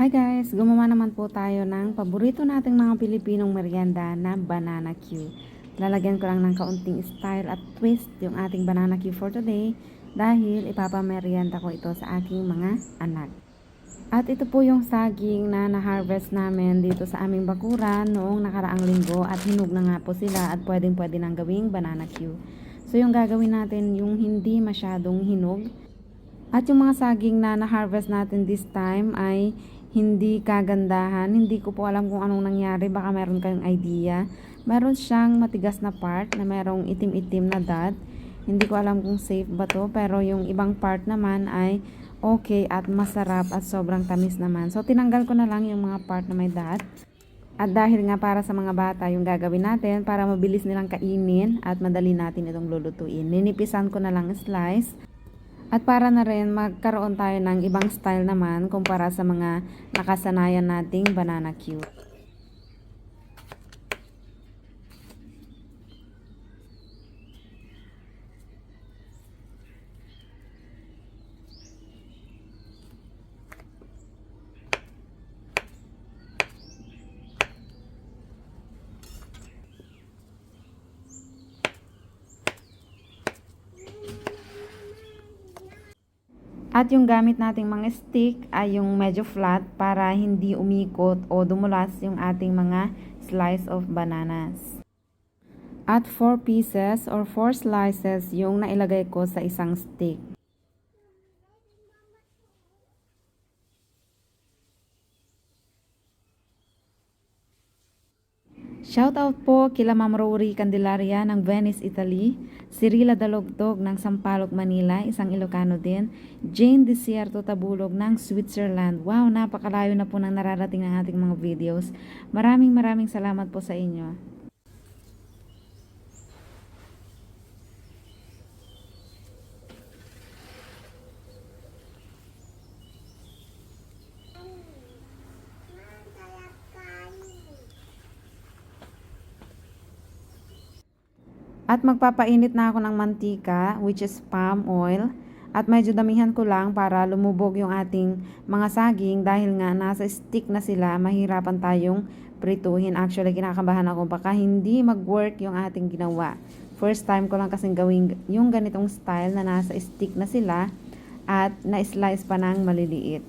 Hi guys! Gumawa naman po tayo ng paborito nating mga Pilipinong merienda na banana Q. Lalagyan ko lang ng kaunting style at twist yung ating banana Q for today dahil ipapamerienda ko ito sa aking mga anak. At ito po yung saging na na-harvest namin dito sa aming bakuran noong nakaraang linggo at hinog na nga po sila at pwedeng pwede nang gawing banana Q. So yung gagawin natin yung hindi masyadong hinog at yung mga saging na na-harvest natin this time ay hindi kagandahan. Hindi ko po alam kung anong nangyari. Baka meron kayong idea. Meron siyang matigas na part na merong itim-itim na dot. Hindi ko alam kung safe ba to. Pero yung ibang part naman ay okay at masarap at sobrang tamis naman. So tinanggal ko na lang yung mga part na may dot. At dahil nga para sa mga bata yung gagawin natin para mabilis nilang kainin at madali natin itong lulutuin. Ninipisan ko na lang slice. At para na rin magkaroon tayo ng ibang style naman kumpara sa mga nakasanayan nating banana cue. At yung gamit nating mga stick ay yung medyo flat para hindi umikot o dumulas yung ating mga slice of bananas. At 4 pieces or 4 slices yung nailagay ko sa isang stick. Shoutout po kila Ma'am Rory Candelaria ng Venice, Italy, Cirila Dalogdog ng Sampaloc, Manila, isang Ilocano din, Jane Desierto Tabulog ng Switzerland. Wow, napakalayo na po nang nararating ang ating mga videos. Maraming maraming salamat po sa inyo. At magpapainit na ako ng mantika, which is palm oil. At medyo damihan ko lang para lumubog yung ating mga saging dahil nga nasa stick na sila, mahirapan tayong prituhin. Actually, kinakabahan ako baka hindi mag-work yung ating ginawa. First time ko lang kasing gawin yung ganitong style na nasa stick na sila at na-slice pa ng maliliit.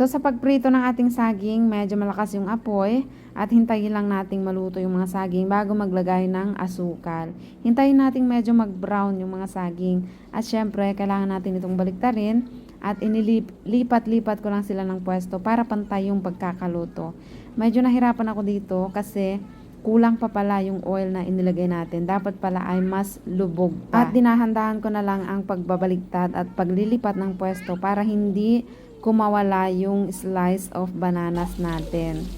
So sa pagprito ng ating saging, medyo malakas yung apoy at hintayin lang nating maluto yung mga saging bago maglagay ng asukal. Hintayin nating medyo mag-brown yung mga saging at syempre kailangan natin itong baliktarin at inilipat-lipat ko lang sila ng pwesto para pantay yung pagkakaluto. Medyo nahirapan ako dito kasi kulang pa pala yung oil na inilagay natin. Dapat pala ay mas lubog pa. At dinahandahan ko na lang ang pagbabaliktad at paglilipat ng pwesto para hindi kumawala yung slice of bananas natin.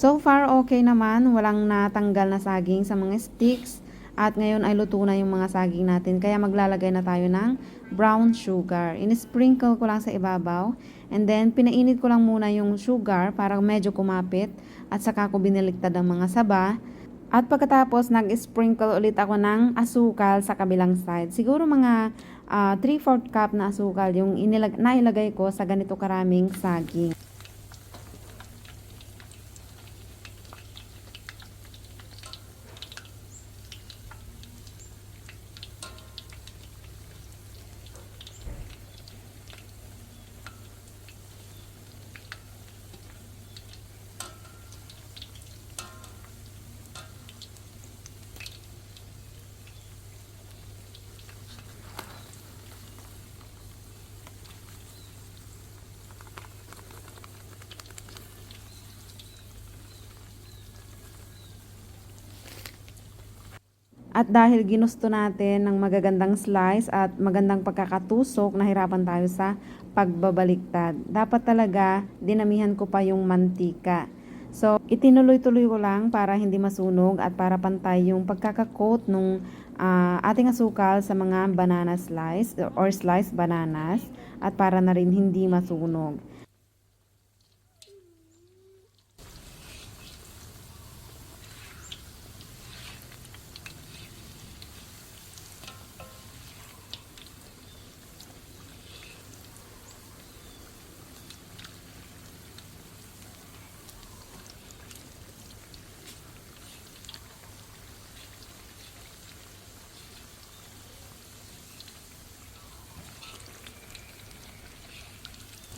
So far, okay naman. Walang natanggal na saging sa mga sticks. At ngayon ay luto na yung mga saging natin. Kaya maglalagay na tayo ng brown sugar. In-sprinkle ko lang sa ibabaw. And then, pinainit ko lang muna yung sugar para medyo kumapit. At saka ko biniliktad ang mga saba. At pagkatapos, nag-sprinkle ulit ako ng asukal sa kabilang side. Siguro mga uh, 3-4 cup na asukal yung inilag nailagay ko sa ganito karaming saging. At dahil ginusto natin ng magagandang slice at magandang pagkakatusok, nahirapan tayo sa pagbabaliktad. Dapat talaga dinamihan ko pa yung mantika. So, itinuloy-tuloy ko lang para hindi masunog at para pantay yung pagkakakoat nung ah, ating asukal sa mga banana slice or sliced bananas at para na rin hindi masunog.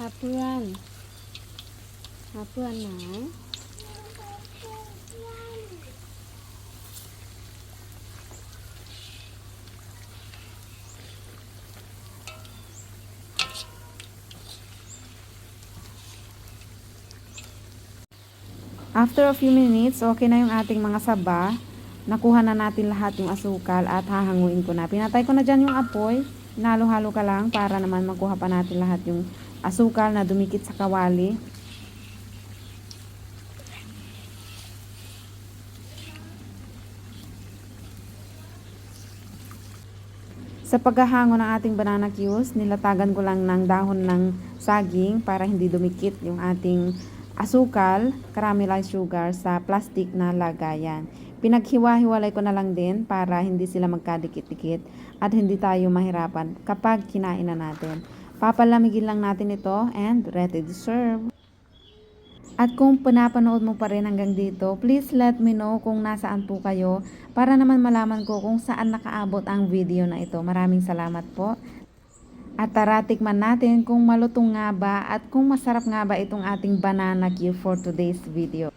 าเพื่อนหาเพื่อนไหน After a few minutes, okay na yung ating mga saba. Nakuha na natin lahat yung asukal at hahanguin ko na. Pinatay ko na dyan yung apoy. Nalo-halo ka lang para naman makuha pa natin lahat yung asukal na dumikit sa kawali. Sa paghahango ng ating banana cues, nilatagan ko lang ng dahon ng saging para hindi dumikit yung ating asukal, caramelized sugar sa plastic na lagayan. Pinaghiwa-hiwalay ko na lang din para hindi sila magkadikit-dikit at hindi tayo mahirapan kapag kinain na natin. Papalamigin lang natin ito and ready to serve. At kung pinapanood mo pa rin hanggang dito, please let me know kung nasaan po kayo para naman malaman ko kung saan nakaabot ang video na ito. Maraming salamat po. At tara tikman natin kung malutong nga ba at kung masarap nga ba itong ating banana cue for today's video.